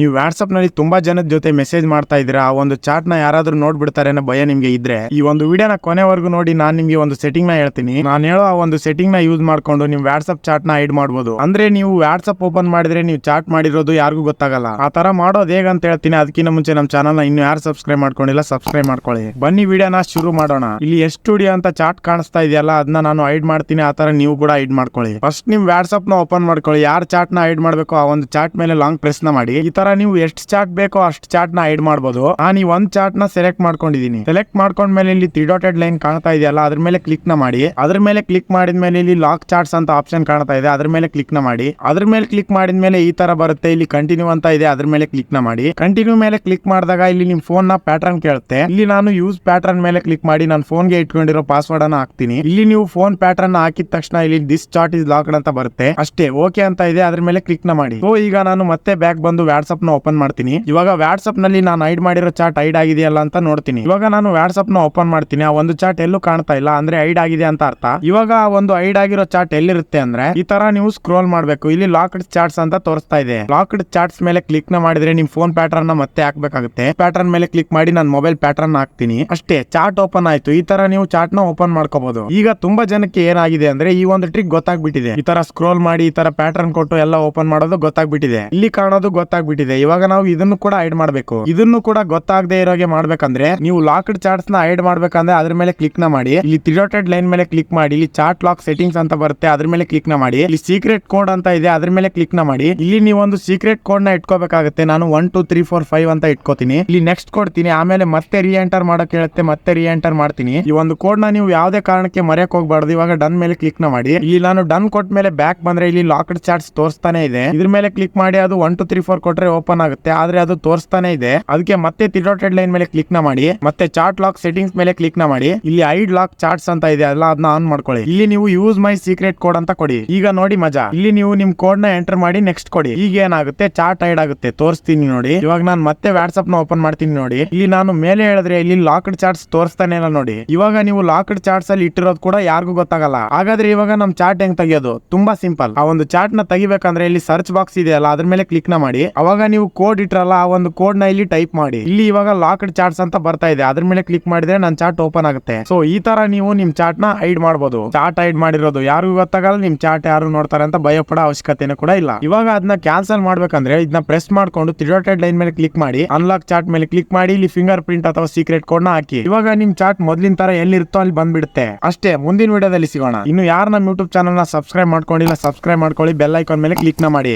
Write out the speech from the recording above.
ನೀವು ವಾಟ್ಸಪ್ನಲ್ಲಿ ತುಂಬಾ ಜನದ ಜೊತೆ ಮೆಸೇಜ್ ಮಾಡ್ತಾ ಇದ್ದೀರಾ, ಆ ಒಂದು ಚಾಟ್ನ ಯಾರಾದ್ರೂ ನೋಡ್ಬಿಡ್ತಾರೆ ಅನ್ನೋ ಭಯ ನಿಮಗೆ ಇದ್ರೆ, ಈ ಒಂದು ವಿಡಿಯೋನ ಕೊನೆವರೆಗೂ ನೋಡಿ ನಾನು ನಿಮಗೆ ಒಂದು ಸೆಟ್ಟಿಂಗ್ನ ಹೇಳ್ತೀನಿ. ನಾನು ಹೇಳೋ ಆ ಒಂದು ಸೆಟ್ಟಿಂಗ್ನ ಯೂಸ್ ಮಾಡ್ಕೊಂಡು ನೀವು ವಾಟ್ಸಪ್ ಚಾಟ್ನ ಐಡ್ ಮಾಡಬಹುದು ಅಂದ್ರೆ ನೀವು ವಾಟ್ಸಪ್ ಓಪನ್ ಮಾಡಿದ್ರೆ ನೀವು ಚಾಟ್ ಮಾಡಿರೋದು ಯಾರಿಗೂ ಗೊತ್ತಾಗಲ್ಲ. ಆ ತರ ಮಾಡೋದು ಹೇಗಂತ ಹೇಳ್ತೀನಿ. ಅದಕ್ಕಿಂತ ಮುಂಚೆ ನಮ್ಮ ಚಾನಲ್ನ ಇನ್ನು ಯಾರು ಸಬ್ಸ್ಕ್ರೈಬ್ ಮಾಡ್ಕೊಂಡಿಲ್ಲ ಸಬ್ಸ್ಕ್ರೈಬ್ ಮಾಡ್ಕೊಳ್ಳಿ. ಬನ್ನಿ ವಿಡಿಯೋನ ಶುರು ಮಾಡೋಣ. ಇಲ್ಲಿ ಎಷ್ಟು ಸ್ಟುಡಿಯೋ ಅಂತ ಚಾಟ್ ಕಾಣಿಸ್ತಾ ಇದೆಯಲ್ಲ ಅದನ್ನ ನಾನು ಐಡ್ ಮಾಡ್ತೀನಿ. ಆ ತರ ನೀವು ಕೂಡ ಐಡ್ ಮಾಡ್ಕೊಳ್ಳಿ. ಫಸ್ಟ್ ನೀವು ವಾಟ್ಸಪ್ನ ಓಪನ್ ಮಾಡ್ಕೊಳ್ಳಿ. ಯಾರು ಚಾಟ್ನ ಐಡ್ ಮಾಡಬೇಕು ಆ ಒಂದು ಚಾಟ್ ಮೇಲೆ ಲಾಂಗ್ ಪ್ರೆಸ್ನ ಮಾಡಿ. ಈ ತರ ನೀವು ಎಷ್ಟು ಚಾಟ್ ಬೇಕೋ ಅಷ್ಟು ಚಾಟ್ನ ಆಡ್ ಮಾಡಬಹುದು ನಾನು ಈ ಒಂದ್ ಚಾರ್ಟ್ನ ಸೆಲೆಕ್ಟ್ ಮಾಡ್ಕೊಂಡಿದೀನಿ. ಸೆಲೆಕ್ಟ್ ಮಾಡ್ಕೊಂಡ್ಮೇಲೆ ಇಲ್ಲಿ ತ್ರೀ ಡಾಟೆಡ್ ಲೈನ್ ಕಾಣ್ತಾ ಇದೆಯಲ್ಲ, ಅದ್ರ ಮೇಲೆ ಕ್ಲಿಕ್ನ ಮಾಡಿ. ಅದ್ರ ಮೇಲೆ ಕ್ಲಿಕ್ ಮಾಡಿದ್ಮೇಲೆ ಇಲ್ಲಿ ಲಾಕ್ ಚಾರ್ಟ್ಸ್ ಅಂತ ಆಪ್ಷನ್ ಕಾಣ್ತಾ ಇದೆ, ಅದ್ರ ಮೇಲೆ ಕ್ಲಿಕ್ನ ಮಾಡಿ. ಅದ್ರ ಮೇಲೆ ಕ್ಲಿಕ್ ಮಾಡಿದ್ಮೇಲೆ ಈ ತರ ಬರುತ್ತೆ, ಇಲ್ಲಿ ಕಂಟಿನ್ಯೂ ಅಂತ ಇದೆ, ಅದ್ರ ಮೇಲೆ ಕ್ಲಿಕ್ನ ಮಾಡಿ. ಕಂಟಿನ್ಯೂ ಮೇಲೆ ಕ್ಲಿಕ್ ಮಾಡಿದಾಗ ಇಲ್ಲಿ ನಿಮ್ ಫೋನ್ನ ಪ್ಯಾಟರ್ನ್ ಕೇಳುತ್ತೆ. ಇಲ್ಲಿ ನಾನು ಯೂಸ್ ಪ್ಯಾಟರ್ನ್ ಮೇಲೆ ಕ್ಲಿಕ್ ಮಾಡಿ ನಾನು ಫೋನ್ಗೆ ಇಟ್ಕೊಂಡಿರೋ ಪಾಸ್ವರ್ಡ್ ಅನ್ನ ಹಾಕ್ತೀನಿ. ಇಲ್ಲಿ ನೀವು ಫೋನ್ ಪ್ಯಾಟರ್ನ್ ಹಾಕಿದ ತಕ್ಷಣ ಇಲ್ಲಿ ದಿಸ್ ಚಾರ್ಟ್ ಇಸ್ ಲಾಕ್ಡ್ ಅಂತ ಬರುತ್ತೆ. ಅಷ್ಟೇ ಓಕೆ ಅಂತ ಇದೆ, ಅದ್ರ ಮೇಲೆ ಕ್ಲಿಕ್ನ ಮಾಡಿ. ಸೊ ಈಗ ನಾನು ಮತ್ತೆ ಬ್ಯಾಕ್ ಬಂದು ವಾಟ್ಸ್ಆಪ್ ನ ಓಪನ್ ಮಾಡ್ತೀನಿ. ಇವಾಗ ವಾಟ್ಸ್ಆಪ್ನಲ್ಲಿ ನಾನು ಐಡ್ ಮಾಡಿರೋ ಚಾಟ್ ಐಡ್ ಆಗಿದೆಯಲ್ಲ ಅಂತ ನೋಡ್ತೀನಿ. ಇವಾಗ ನಾನು ವಾಟ್ಸ್ಆಪ್ನ ಓಪನ್ ಮಾಡ್ತೀನಿ. ಆ ಒಂದು ಚಾಟ್ ಎಲ್ಲೂ ಕಾಣ್ತಾ ಇಲ್ಲ. ಅಂದ್ರೆ ಐಡ್ ಆಗಿದೆ ಅಂತ ಅರ್ಥ. ಇವಾಗ ಒಂದು ಐಡ್ ಆಗಿರೋ ಚಾಟ್ ಎಲ್ಲಿರುತ್ತೆ ಅಂದ್ರೆ, ಈ ತರ ನೀವು ಸ್ಕ್ರೋಲ್ ಮಾಡ್ಬೇಕು. ಇಲ್ಲಿ ಲಾಕ್ಡ್ ಚಾಟ್ಸ್ ಅಂತ ತೋರಿಸ್ತಾ ಇದೆ. ಲಾಕ್ಡ್ ಚಾಟ್ಸ್ ಮೇಲೆ ಕ್ಲಿಕ್ನ ಮಾಡಿದ್ರೆ ನಿಮ್ ಫೋನ್ ಪ್ಯಾಟರ್ನ್ನ ಮತ್ತೆ ಹಾಕ್ಬೇಕಾಗುತ್ತೆ. ಪ್ಯಾಟರ್ನ್ ಮೇಲೆ ಕ್ಲಿಕ್ ಮಾಡಿ ನಾನು ಮೊಬೈಲ್ ಪ್ಯಾಟರ್ನ್ ಹಾಕ್ತೀನಿ. ಅಷ್ಟೇ ಚಾಟ್ ಓಪನ್ ಆಯ್ತು. ಈ ತರ ನೀವು ಚಾಟ್ನ ಓಪನ್ ಮಾಡ್ಕೋಬಹುದು ಈಗ ತುಂಬಾ ಜನಕ್ಕೆ ಏನಾಗಿದೆ ಅಂದ್ರೆ, ಈ ಒಂದು ಟ್ರಿಕ್ ಗೊತ್ತಾಗ್ಬಿಟ್ಟಿದೆ. ಈ ತರ ಸ್ಕ್ರೋಲ್ ಮಾಡಿ, ಈ ತರ ಪ್ಯಾಟರ್ನ್ ಕೊಟ್ಟು ಎಲ್ಲ ಓಪನ್ ಮಾಡೋದು ಗೊತ್ತಾಗ್ಬಿಟ್ಟಿದೆ. ಇಲ್ಲಿ ಕಾಣೋದು ಗೊತ್ತಾಗ್ಬಿಟ್ಟಿದೆ. ಇವಾಗ ನಾವು ಇದನ್ನು ಕೂಡ ಐಡ್ ಮಾಡಬೇಕು. ಇದನ್ನು ಕೂಡ ಗೊತ್ತಾಗದೆ ಇರೋಗೆ ಮಾಡ್ಬೇಕಂದ್ರೆ ನೀವು ಲಾಕ್ಡ್ ಚಾರ್ಟ್ಸ್ನ ಐಡ್ ಮಾಡ್ಬೇಕಂದ್ರೆ ಅದ್ರ ಮೇಲೆ ಕ್ಲಿಕ್ನ ಮಾಡಿ. ಇಲ್ಲಿ ತ್ರಿಡಾಟೆಡ್ ಲೈನ್ ಮೇಲೆ ಕ್ಲಿಕ್ ಮಾಡಿ. ಇಲ್ಲಿ ಚಾರ್ಟ್ ಲಾಕ್ ಸೆಟ್ಟಿಂಗ್ಸ್ ಅಂತ ಬರುತ್ತೆ, ಅದ್ರ ಮೇಲೆ ಕ್ಲಿಕ್ನ ಮಾಡಿ. ಇಲ್ಲಿ ಸೀಕ್ರೆಟ್ ಕೋಡ್ ಅಂತ ಇದೆ, ಅದ್ರ ಮೇಲೆ ಕ್ಲಿಕ್ನ ಮಾಡಿ. ಇಲ್ಲಿ ನೀವು ಒಂದು ಸೀಕ್ರೆಟ್ ಕೋಡ್ನ ಇಟ್ಕೋಬೇಕಾಗುತ್ತೆ. ನಾನು one two three four five ಅಂತ ಇಟ್ಕೋತೀನಿ. ಇಲ್ಲಿ ನೆಕ್ಸ್ಟ್ ಕೊಡ್ತೀನಿ ಆಮೇಲೆ ಮತ್ತೆ ರೀ ಎಂಟರ್ ಮಾಡಕ್ ಹೇಳುತ್ತೆ, ಮತ್ತೆ ರೀ ಎಂಟರ್ ಮಾಡ್ತೀನಿ. ಈ ಒಂದು ಕೋಡ್ನ ನೀವು ಯಾವುದೇ ಕಾರಣಕ್ಕೆ ಮರೆಯಕ್ ಹೋಗ್ಬಾರ್ದು. ಇವಾಗ ಡನ್ ಮೇಲೆ ಕ್ಲಿಕ್ನ ಮಾಡಿ. ಇಲ್ಲಿ ನಾನು ಡನ್ ಕೊಟ್ಟ ಮೇಲೆ ಬ್ಯಾಕ್ ಬಂದ್ರೆ ಇಲ್ಲಿ ಲಾಕ್ಡ್ ಚಾರ್ಟ್ಸ್ ತೋರಿಸ್ತಾನೆ ಇದೆ. ಇದ್ರ ಮೇಲೆ ಕ್ಲಿಕ್ ಮಾಡಿ, ಅದು ಒನ್ ಟು ತ್ರೀ ಫೋರ್ ಕೊಟ್ರೆ ಓಪನ್ ಆಗುತ್ತೆ. ಆದ್ರೆ ಅದು ತೋರಿಸ್ತಾನೆ ಇದೆ. ಅದಕ್ಕೆ ಮತ್ತೆ ಟಿಡೋಟೆಡ್ ಲೈನ್ ಮೇಲೆ ಕ್ಲಿಕ್ನ ಮಾಡಿ, ಮತ್ತೆ ಚಾರ್ಟ್ ಲಾಕ್ ಸೆಟ್ಟಿಂಗ್ಸ್ ಮೇಲೆ ಕ್ಲಿಕ್ನ ಮಾಡಿ, ಇಲ್ಲಿ ಐಡ್ ಲಾಕ್ ಚಾರ್ಟ್ಸ್ ಅಂತ ಇದೆ ಅಲ್ಲ ಅದನ್ನ ಆನ್ ಮಾಡ್ಕೊಳ್ಳಿ. ಇಲ್ಲಿ ನೀವು ಯೂಸ್ ಮೈ ಸೀಕ್ರೆಟ್ ಕೋಡ್ ಅಂತ ಕೊಡಿ. ಈಗ ನೋಡಿ ಮಜಾ. ಇಲ್ಲಿ ನೀವು ನಿಮ್ ಕೋಡ್ನ ಎಂಟರ್ ಮಾಡಿ ನೆಕ್ಸ್ಟ್ ಕೊಡಿ. ಈಗ ಏನಾಗುತ್ತೆ? ಚಾರ್ಟ್ ಐಡ್ ಆಗುತ್ತೆ. ತೋರಿಸ್ತೀನಿ ನೋಡಿ. ಇವಾಗ ನಾನು ಮತ್ತೆ ವಾಟ್ಸ್ಆಪ್ನ ಓಪನ್ ಮಾಡ್ತೀನಿ ನೋಡಿ. ಇಲ್ಲಿ ನಾನು ಮೇಲೆ ಹೇಳಿದ್ರೆ ಇಲ್ಲಿ ಲಾಕ್ಡ್ ಚಾರ್ಟ್ಸ್ ತೋರಿಸ್ತಾನೆ ಇಲ್ಲ ನೋಡಿ. ಇವಾಗ ನೀವು ಲಾಕ್ಡ್ ಚಾರ್ಟ್ಸ್ ಅಲ್ಲಿ ಇಟ್ಟಿರೋದು ಕೂಡ ಯಾರಿಗೂ ಗೊತ್ತಾಗಲ್ಲ. ಹಾಗಾದ್ರೆ ಇವಾಗ ನಮ್ ಚಾರ್ಟ್ ಹೆಂಗ್ ತೆಗಿಯೋದು? ತುಂಬಾ ಸಿಂಪಲ್ ಆ ಒಂದು ಚಾರ್ಟ್ನ ತೆಗಿಬೇಕಂದ್ರೆ ಇಲ್ಲಿ ಸರ್ಚ್ ಬಾಕ್ಸ್ ಇದೆಯಲ್ಲ, ಅದ್ರ ಮೇಲೆ ಕ್ಲಿಕ್ನ ಮಾಡಿ. ಅವಾಗ ನೀವು ಕೋಡ್ ಇಟ್ರಲ್ಲ, ಆ ಒಂದು ಕೋಡ್ನ ಇಲ್ಲಿ ಟೈಪ್ ಮಾಡಿ. ಇಲ್ಲಿ ಇವಾಗ ಲಾಕ್ಡ್ ಚಾರ್ಟ್ಸ್ ಅಂತ ಬರ್ತಾ ಇದೆ. ಅದ್ರ ಮೇಲೆ ಕ್ಲಿಕ್ ಮಾಡಿದ್ರೆ ನನ್ನ ಚಾರ್ಟ್ ಓಪನ್ ಆಗುತ್ತೆ. ಸೊ ಈ ತರ ನೀವು ನಿಮ್ ಚಾರ್ಟ್ನ ಐಡ್ ಮಾಡಬಹುದು ಚಾರ್ಟ್ ಐಡ್ ಮಾಡಿರೋದು ಯಾರಿಗೂ ಗೊತ್ತಾಗಲ್ಲ, ನಿಮ್ ಚಾರ್ಟ್ ಯಾರು ನೋಡ್ತಾರೆ ಅಂತ ಭಯ ಪಡೋ ಅವಶ್ಯಕತೆನೂ ಕೂಡ ಇಲ್ಲ. ಇವಾಗ ಅದನ್ನ ಕ್ಯಾನ್ಸಲ್ ಮಾಡ್ಬೇಕಂದ್ರೆ ಇದನ್ನ ಪ್ರೆಸ್ ಮಾಡ್ಕೊಂಡು ತ್ರಿಡಾಟೆಡ್ ಲೈನ್ ಮೇಲೆ ಕ್ಲಿಕ್ ಮಾಡಿ ಅನ್ಲಾಕ್ ಚಾರ್ಟ್ ಮೇಲೆ ಕ್ಲಿಕ್ ಮಾಡಿ, ಇಲ್ಲಿ ಫಿಂಗರ್ ಪ್ರಿಂಟ್ ಅಥವಾ ಸೀಕ್ರೆಟ್ ಕೋಡ್ನ ಹಾಕಿ. ಇವಾಗ ನಿಮ್ ಚಾರ್ಟ್ ಮೊದ್ಲಿನ ತರ ಎಲ್ಲಿರುತ್ತೋ ಅಲ್ಲಿ ಬಂದ್ಬಿಡುತ್ತೆ. ಅಷ್ಟೇ, ಮುಂದಿನ ವಿಡಿಯೋದಲ್ಲಿ ಸಿಗೋಣ. ಇನ್ನು ಯಾರು ನಮ್ಮ ಯೂಟ್ಯೂಬ್ ಚಾನಲ್ನ ಸಬ್ಸ್ಕ್ರೈಬ್ ಮಾಡ್ಕೊಂಡಿಲ್ಲ ಸಬ್ಸ್ಕ್ರೈಬ್ ಮಾಡ್ಕೊಳ್ಳಿ ಬೆಲ್ ಐಕಾನ್ ಮೇಲೆ ಕ್ಲಿಕ್ನ ಮಾಡಿ.